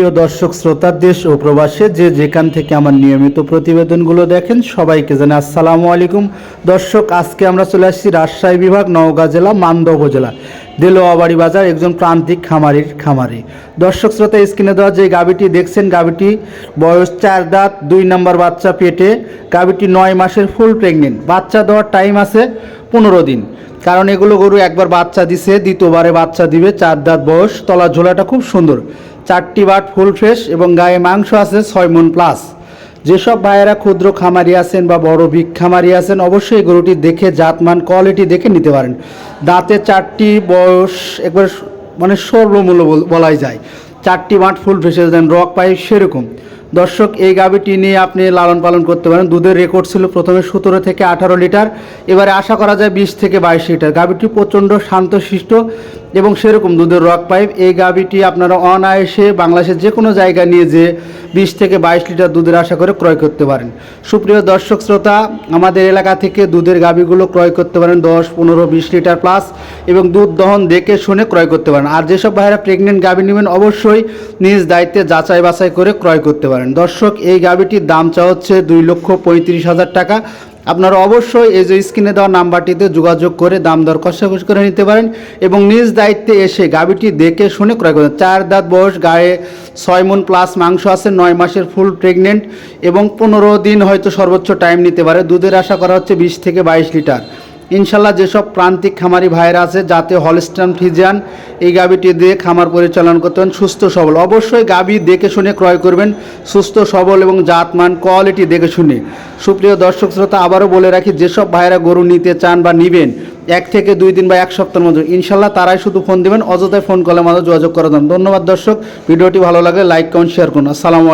প্রিয় দর্শক, শ্রোতা, দেশ ও প্রবাসে যে যেখান থেকে আমার নিয়মিত প্রতিবেদনগুলো দেখেন, সবাইকে জানাই আসসালামু আলাইকুম। দর্শক, আজকে আমরা চলে আসছি রাজশাহী বিভাগ, নওগাঁ জেলা মান্দা উপজেলা দেলোয়াবাড়ি বাজার, একজন প্রান্তিক খামারির খামারি। দর্শক, শ্রোতা, স্ক্রিনে দেওয়া যে গাবিটি দেখছেন গাবিটি বয়স চার দাঁত, দুই নম্বর বাচ্চা পেটে গাবিটি নয় মাসের ফুল প্রেগনেন্ট বাচ্চা দেওয়ার টাইম আছে পনেরো দিন। কারণ এগুলো গরু একবার বাচ্চা দিছে, দ্বিতীয়বারে বাচ্চা দিবে, চার দাঁত বয়স, তলার ঝোলাটা খুব সুন্দর। চারটি বাট ফুল ফ্রেশ এবং গায়ে মাংস আছে ছয় মন প্লাস যেসব ভাইয়েরা ক্ষুদ্র খামারি আছেন বা বড় বিগ খামারি আছেন, অবশ্যই গরুটি দেখে, জাতমান কোয়ালিটি দেখে নিতে পারেন। দাঁতে চারটি বয়স একবার মানে সর্বমূল্য বল- বলাই যায়। চারটি মাঠ ফুল ফেসে দেন রক পাই সেরকম। দর্শক, এই গাবিটি নিয়ে আপনি লালন পালন করতে পারেন। দুধের রেকর্ড ছিল প্রথমে সতেরো থেকে আঠারো লিটার, এবারে আশা করা যায় বিশ থেকে বাইশ লিটার। গাবিটি প্রচণ্ড শান্তশিষ্ট এবং সেরকম দুধের রক পাইপ। এই গাভীটি আপনারা অনায়াসে বাংলাদেশের যে কোনো জায়গায় নিয়ে যে বিশ থেকে বাইশ লিটার দুধের আশা করে ক্রয় করতে পারেন। সুপ্রিয় দর্শক শ্রোতা, আমাদের এলাকা থেকে দুধের গাভীগুলো ক্রয় করতে পারেন দশ, পনেরো, বিশ লিটার প্লাস এবং দুধ দহন দেখে শুনে ক্রয় করতে পারেন। আর যেসব ভাইয়েরা প্রেগনেন্ট গাভী নেবেন অবশ্যই নিজ দায়িত্বে যাচাই বাছাই করে ক্রয় করতে পারেন। দর্শক, এই গাভীটির দাম চা হচ্ছে দুই লক্ষ পঁয়ত্রিশ হাজার টাকা। আপনারা অবশ্যই এই যে স্ক্রিনে দেওয়া নাম্বারটিতে যোগাযোগ করে দাম দর কষাকষি করে নিতে পারেন এবং নিজ দায়িত্বে এসে গাভীটি দেখে শুনে ক্রয় করেন চার দাঁত বয়স, গায়ে ছয় মন প্লাস মাংস আছে, নয় মাসের ফুল প্রেগনেন্ট এবং পনেরো দিন হয়তো সর্বোচ্চ টাইম নিতে পারে। দুধের আশা করা হচ্ছে বিশ থেকে বাইশ লিটার। ইনশাল্লাহ যেসব প্রান্তিক খামারি ভাইরা আছে, যাতে হলস্টান ফিজিয়ান এই গাবিটি দিয়ে খামার পরিচালনা করতে পারেন, সুস্থ সবল। অবশ্যই গাবি দেখে শুনে ক্রয় করবেন, সুস্থ, সবল এবং জাতমান কোয়ালিটি দেখে শুনে। সুপ্রিয় দর্শক শ্রোতা, আবারও বলে রাখি, যেসব ভাইরা গরু নিতে চান বা নিবেন, এক থেকে দুই দিন বা এক সপ্তাহের মধ্যে, ইনশাল্লাহ তারাই শুধু ফোন দেবেন অযথায় ফোন কলের মাধ্যমে যোগাযোগ করে দেন ধন্যবাদ দর্শক, ভিডিওটি ভালো লাগলে লাইক, কমেন্ট শেয়ার করুন। আসসালামু